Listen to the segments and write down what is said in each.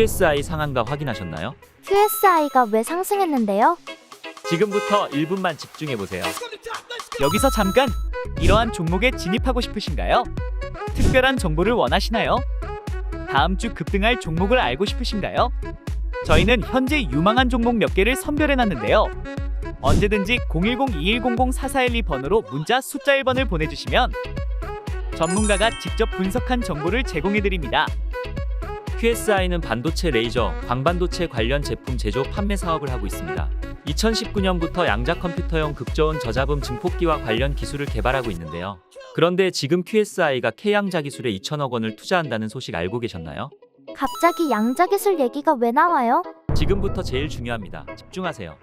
QSI 상한가 확인하셨나요? QSI가 왜 상승했는데요? 지금부터 1분만 집중해 보세요. 여기서 잠깐 이러한 종목에 진입하고 싶으신가요? 특별한 정보를 원하시나요? 다음 주 급등할 종목을 알고 싶으신가요? 저희는 현재 유망한 종목 몇 개를 선별해 놨는데요. 언제든지 010-2100-4412 번호로 문자 숫자 1번을 보내주시면 전문가가 직접 분석한 정보를 제공해 드립니다. QSI는 반도체 레이저, 광반도체 관련 제품 제조 판매 사업을 하고 있습니다. 2019년부터 양자 컴퓨터용 극저온 저자분 증폭기와 관련 기술을 개발하고 있는데요. 그런데 지금 QSI가 K양자 기술에 2천억 원을 투자한다는 소식 알고 계셨나요? 갑자기 양자 기술 얘기가 왜 나와요? 지금부터 제일 중요합니다. 집중하세요.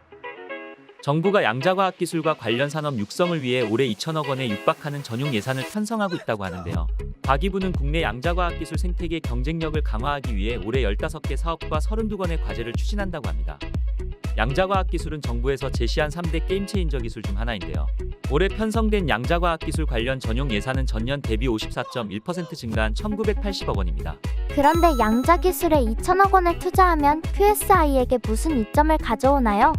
정부가 양자과학 기술과 관련 산업 육성을 위해 올해 2천억 원에 육박하는 전용 예산을 편성하고 있다고 하는데요. 과기부는 국내 양자과학 기술 생태계 경쟁력을 강화하기 위해 올해 15개 사업과 32건의 과제를 추진한다고 합니다. 양자과학 기술은 정부에서 제시한 3대 게임 체인저 기술 중 하나인데요. 올해 편성된 양자과학 기술 관련 전용 예산은 전년 대비 54.1% 증가한 1,980억 원입니다. 그런데 양자기술에 2천억 원을 투자하면 QSI에게 무슨 이점을 가져오나요?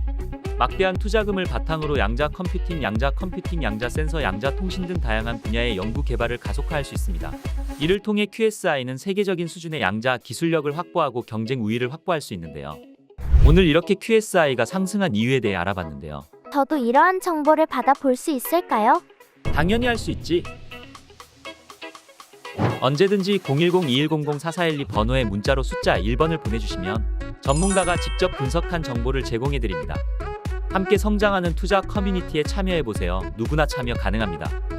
막대한 투자금을 바탕으로 양자 컴퓨팅, 양자 컴퓨팅, 양자 센서, 양자 통신 등 다양한 분야의 연구 개발을 가속화할 수 있습니다. 이를 통해 QSI는 세계적인 수준의 양자 기술력을 확보하고 경쟁 우위를 확보할 수 있는데요. 오늘 이렇게 QSI가 상승한 이유에 대해 알아봤는데요. 저도 이러한 정보를 받아볼 수 있을까요? 당연히 할 수 있지. 언제든지 010-2100-4412 번호에 문자로 숫자 1번을 보내주시면 전문가가 직접 분석한 정보를 제공해드립니다. 함께 성장하는 투자 커뮤니티에 참여해보세요. 누구나 참여 가능합니다.